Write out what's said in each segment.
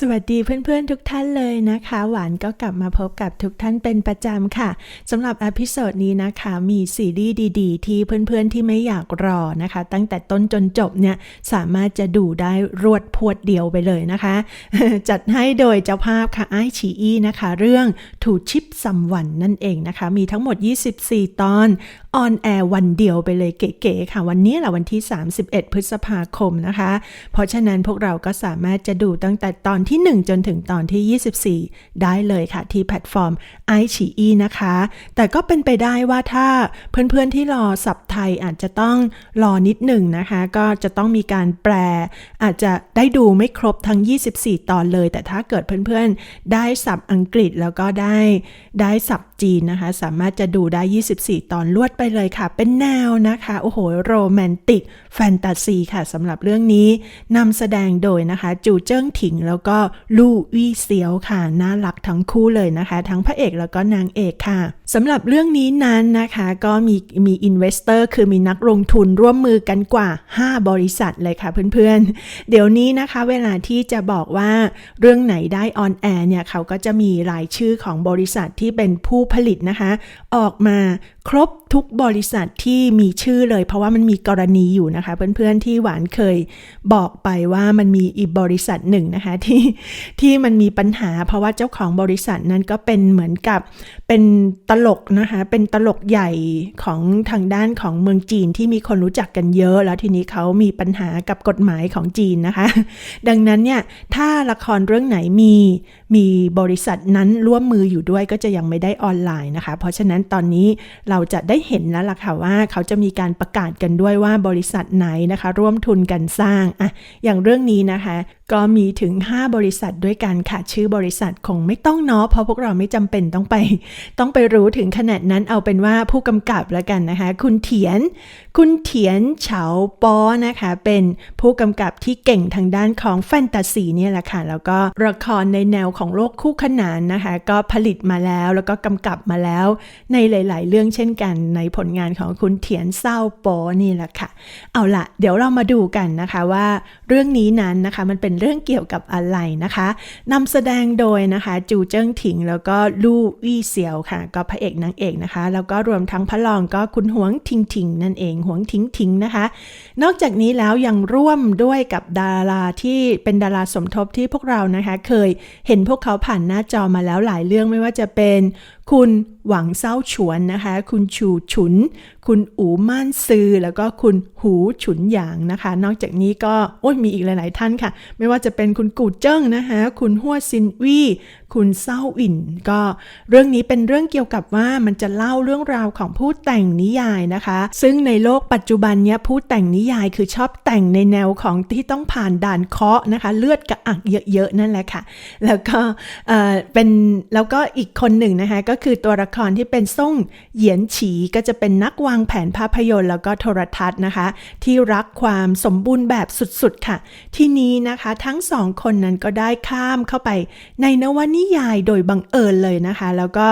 สวัสดีเพื่อนๆทุกท่านเลยนะคะ หวานก็กลับมาพบกับทุกท่านเป็นประจำค่ะสำหรับอพิโซดนี้นะคะมีซีรีส์ดีๆ ที่เพื่อนๆที่ไม่อยากรอนะคะ ตั้งแต่ต้นจนจบเนี่ยสามารถจะดูได้รวดพวดเดียวไปเลยนะคะ จัดให้โดยเจ้าภาพค่ะไอชีอีนะคะ เรื่องถูชิปซัมวันนั่นเองนะคะ มีทั้งหมด 24 ตอนออนแอร์วันเดียวไปเลยเก๋ๆค่ะ วันนี้แหละวันที่ 31 พฤษภาคมนะคะ เพราะฉะนั้นพวกเราก็สามารถจะดูตั้งแต่ตอนที่ 1 จนถึงตอนที่ 24 ได้เลยค่ะ ที่แพลตฟอร์ม i อ e นะคะ แต่ก็เป็นไปได้ว่าถ้าเพื่อนๆที่รอสับไทยอาจจะต้องรอนิดหนึ่งนะคะ ก็จะต้องมีการแปล อาจจะได้ดูไม่ครบทั้ง 24 ตอนเลย แต่ถ้าเกิดเพื่อนๆ ได้สับอังกฤษแล้วก็ได้ได้สับจีนนะคะ สามารถจะดูได้ 24 ตอนลวดไปเลยค่ะ เป็นแนวนะคะ โอ้โห โรแมนติก แฟนตาซีค่ะสำหรับเรื่องนี้นำแสดงโดยนะคะ จูเจิ้งถิงแล้วก็ลู่วี่เสียวค่ะ น่ารักทั้งคู่เลยนะคะ ทั้งพระเอกแล้วก็นางเอกค่ะสำหรับเรื่องนี้นั้นนะคะก็มีมีอินเวสเตอร์คือมีนักลงทุนร่วมมือกันกว่า 5 บริษัทเลยค่ะเพื่อนๆ เดี๋ยวนี้นะคะเวลาที่จะบอกว่าเรื่องไหนได้ออนแอร์เนี่ยเขาก็จะมีรายชื่อของบริษัทที่เป็นผู้ผลิตนะคะ ออกมาครบทุกบริษัทที่มีชื่อเลย เพราะว่ามันมีกรณีอยู่นะคะ เพื่อนๆที่หวานเคยบอกไปว่ามันมีอีกบริษัทหนึ่งนะคะที่ที่มันมีปัญหา เพราะว่าเจ้าของบริษัทนั้นก็เป็นเหมือนกับเป็นตลกนะคะ เป็นตลกใหญ่ของทางด้านของเมืองจีนที่มีคนรู้จักกันเยอะ แล้วทีนี้เขามีปัญหากับกฎหมายของจีนนะคะ ดังนั้นเนี่ยถ้าละครเรื่องไหนมีมีบริษัทนั้นร่วมมืออยู่ด้วยก็จะยังไม่ได้ออนไลน์นะคะ เพราะฉะนั้นตอนนี้เราจะได้เห็นแล้วล่ะค่ะว่าเขาจะมีการประกาศกันด้วยว่าบริษัทไหนนะคะ ร่วมทุนกันสร้างอะอย่างเรื่องนี้นะคะก็มีถึง 5 บริษัทด้วยกันค่ะ ชื่อบริษัทคงไม่ต้องเนาะเพราะพวกเราไม่จำเป็นต้องไป ต้องไปรู้ถึงขนาดนั้นเอาเป็นว่าผู้กำกับแล้วกันนะคะ คุณเถียน คุณเถียนเฉาปอนะคะ เป็นผู้กำกับที่เก่งทางด้านของแฟนตาซีเนี่ยแหละค่ะ แล้วก็ละครในแนวของโลกคู่ขนานนะคะ ก็ผลิตมาแล้วแล้วก็กำกับมาแล้ว ในหลาย ๆ เรื่องเช่นกัน ในผลงานของคุณเถียนเศร้าปอนี่แหละค่ะ เอาละเดี๋ยวเรามาดูกันนะคะว่าเรื่องนี้นั้นนะคะมันเป็นเรื่องเกี่ยวกับอะไรนะคะนำแสดงโดยนะคะ จูเจิ้งถิง แล้วก็ลู่วี่เซียวค่ะ ก็พระเอกนางเอกนะคะ แล้วก็รวมทั้งพระรองก็คุณหวงทิงทิงนั่นเองหวงทิงทิงนะคะ นอกจากนี้แล้วยังร่วมด้วยกับดาราที่เป็นดาราสมทบที่พวกเรานะคะ เคยเห็นพวกเขาผ่านหน้าจอมาแล้วหลายเรื่องไม่ว่าจะเป็น คุณหวังเศร้าฉวนนะคะ คุณชูฉุน คุณอูม่านซือ แล้วก็คุณหูฉุนหยางนะคะ นอกจากนี้ก็โอ้ยมีอีกหลาย ๆ ท่านค่ะ ไม่ว่าจะเป็นคุณกูเจิ้งนะคะคุณหัวซินวี่คุณเศร้าอินก็เรื่องนี้เป็นเรื่องเกี่ยวกับว่ามันจะเล่าเรื่องราวของผู้แต่งนิยายนะคะ ซึ่งในโลกปัจจุบันเนี้ยผู้แต่งนิยายคือชอบแต่งในแนวของที่ต้องผ่านด่านเคาะนะคะ เลือดกระอักเยอะๆนั่นแหละค่ะ แล้วก็เอ่อเป็นแล้วก็อีกคนหนึ่งนะคะก็คือตัวละครที่เป็นซ่งเหยียนฉีก็จะเป็นนักวางแผนภาพยนตร์แล้วก็โทรทัศน์นะคะ ที่รักความสมบูรณ์แบบสุดๆค่ะ ที่นี้นะคะทั้งสองคนนั้นก็ได้ข้ามเข้าไป ในนวนิยายโดยบังเอิญเลยนะคะ แล้วก็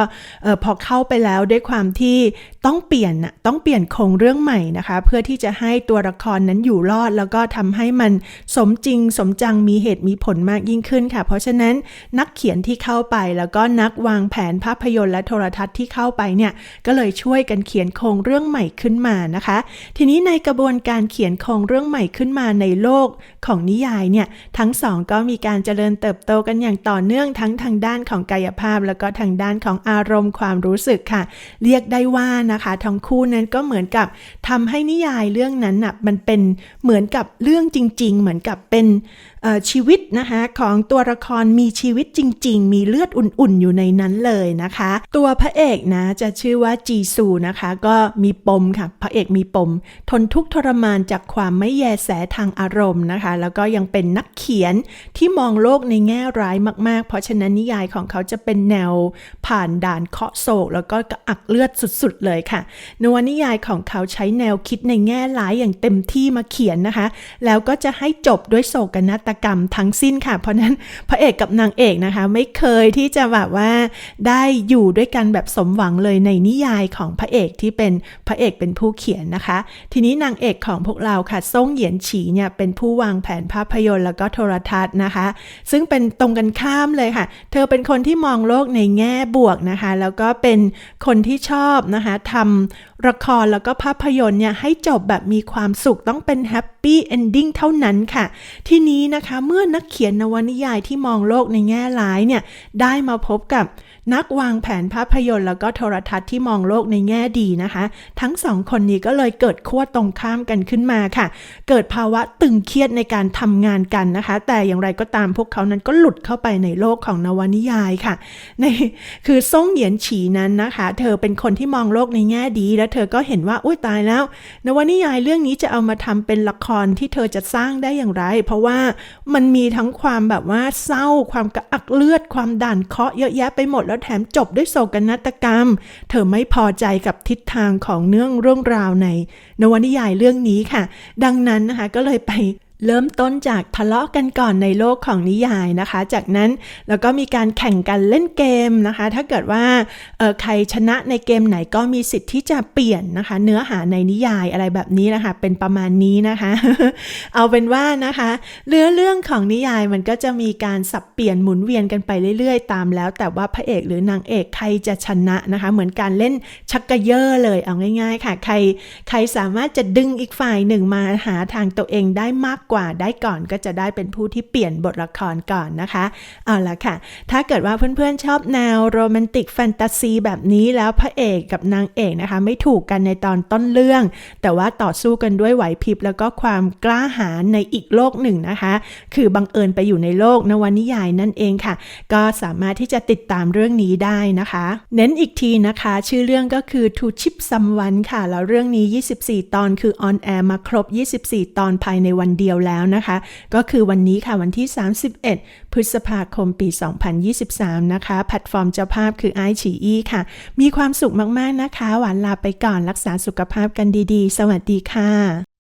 พอเข้าไปแล้วด้วยความที่ต้องเปลี่ยนน่ะต้องเปลี่ยนโครงเรื่องใหม่นะคะ เพื่อที่จะให้ตัวละครนั้นอยู่รอด แล้วก็ทำให้มันสมจริงสมจังมีเหตุมีผลมากยิ่งขึ้นค่ะ เพราะฉะนั้นนักเขียนที่เข้าไปแล้วก็นักวางแผนภาพยนตร์และโทรทัศน์ที่เข้าไปเนี่ยก็เลยช่วยกันเขียนโครงเรื่องใหม่ขึ้นมานะคะ ทีนี้ในกระบวนการเขียนโครงเรื่องใหม่ขึ้นมาในโลกของนิยายเนี่ยทั้งสองก็มีการเจริญเติบโตกันอย่างต่อเนื่องทั้งทางด้านของกายภาพ แล้วก็ทางด้านของอารมณ์ความรู้สึกค่ะ เรียกได้ว่านะคะทั้งคู่นั้นก็เหมือนกับทำให้นิยายเรื่องนั้นน่ะมันเป็นเหมือนกับเรื่องจริง ๆ เหมือนกับเป็นชีวิตนะคะของตัวละครมีชีวิตจริง ๆ มีเลือดอุ่นๆ อยู่ในนั้นเลยนะคะ ตัวพระเอกนะจะชื่อว่าจีซูนะคะ ก็มีปมค่ะ พระเอกมีปม ทนทุกข์ทรมานจากความไม่แยแสทางอารมณ์นะคะ แล้วก็ยังเป็นนักเขียนที่มองโลกในแง่ร้ายมาก ๆ เพราะฉะนั้นนิยายของเขาจะเป็นแนวผ่านด่านเคาะโศก แล้วก็กระอักเลือดสุด ๆ เลยค่ะนวนิยายของเขาใช้แนวคิดในแง่ร้ายอย่างเต็มที่มาเขียนนะคะ แล้วก็จะให้จบด้วยโศกนาฏกรรมทั้งสิ้นค่ะ เพราะนั้นพระเอกกับนางเอกนะคะ ไม่เคยที่จะแบบว่าได้อยู่ด้วยกันแบบสมหวังเลยในนิยายของพระเอกที่เป็นพระเอกเป็นผู้เขียนนะคะ ทีนี้นางเอกของพวกเราค่ะซ่งเหยียนฉีเนี่ยเป็นผู้วางแผนภาพยนตร์แล้วก็โทรทัศน์นะคะ ซึ่งเป็นตรงกันข้ามเลยค่ะ เธอเป็นคนที่มองโลกในแง่บวกนะคะ แล้วก็เป็นคนที่ชอบนะคะทำ ละครแล้วก็ภาพยนตร์เนี่ยให้จบแบบมีความสุขต้องเป็นแฮปปี้เอนดิ้งเท่านั้นค่ะ ทีนี้นะคะเมื่อนักเขียนนวนิยายที่มองโลกในแง่ร้ายเนี่ยได้มาพบกับนักวางแผนภาพยนตร์แล้วก็โทรทัศน์ที่มองโลกในแง่ดีนะคะ ทั้งสองคนนี้ก็เลยเกิดขั้วตรงข้ามกันขึ้นมาค่ะ เกิดภาวะตึงเครียดในการทำงานกันนะคะ แต่อย่างไรก็ตามพวกเขานั้นก็หลุดเข้าไปในโลกของนวนิยายค่ะในคือซ่งเหยียนฉีนั้นนะคะ เธอเป็นคนที่มองโลกในแง่ดีแล้วเธอก็เห็นว่าอุ้ยตายแล้วนวนิยายเรื่องนี้จะเอามาทำเป็นละครที่เธอจะสร้างได้อย่างไร เพราะว่ามันมีทั้งความแบบว่าเศร้า ความกระอักเลือด ความด่านเคาะเยอะแยะไปหมดแล้วแถมจบด้วยโศกนาฏกรรม เธอไม่พอใจกับทิศทางของเนื่องเรื่องราวในนวนิยายเรื่องนี้ค่ะ ดังนั้นนะคะก็เลยไป เริ่มต้นจากทะเลาะกันก่อนในโลกของนิยายนะคะ จากนั้นแล้วก็มีการแข่งกันเล่นเกมนะคะ ถ้าเกิดว่าเออใครชนะในเกมไหนก็มีสิทธิ์ที่จะเปลี่ยนนะคะ เนื้อหาในนิยายอะไรแบบนี้นะคะ เป็นประมาณนี้นะคะ เอาเป็นว่านะคะเรื่องเรื่องของนิยายมันก็จะมีการสับเปลี่ยนหมุนเวียนกันไปเรื่อยๆ ตามแล้ว แต่ว่าพระเอกหรือนางเอกใครจะชนะนะคะ เหมือนการเล่นชักกระเยอะเลยเอาง่าย ๆ ค่ะ ใครใครสามารถจะดึงอีกฝ่ายหนึ่งมาหาทางตัวเองได้มากกว่าได้ก่อนก็จะได้เป็นผู้ที่เปลี่ยนบทละครก่อนนะคะ เอาละค่ะ ถ้าเกิดว่าเพื่อนๆชอบแนวโรแมนติกแฟนตาซีแบบนี้แล้วพระเอกกับนางเอกนะคะ ไม่ถูกกันในตอนต้นเรื่อง แต่ว่าต่อสู้กันด้วยไหวพริบแล้วก็ความกล้าหาญในอีกโลกหนึ่งนะคะ คือบังเอิญไปอยู่ในโลกนวนิยายนั่นเองค่ะ ก็สามารถที่จะติดตามเรื่องนี้ได้นะคะ เน้นอีกทีนะคะ ชื่อเรื่องก็คือ To Chip Someone ค่ะ แล้วเรื่องนี้ 24 ตอนคือออนแอร์มาครบ 24 ตอนภายในวันเดียวแล้วนะคะ ก็คือวันนี้ค่ะวันที่ 31 พฤษภาคมปี 2023 นะคะแพลตฟอร์มเจ้าภาพคือไอฉีอีค่ะ มีความสุขมากๆนะคะ หวานลาไปก่อนรักษาสุขภาพกันดีๆ สวัสดีค่ะ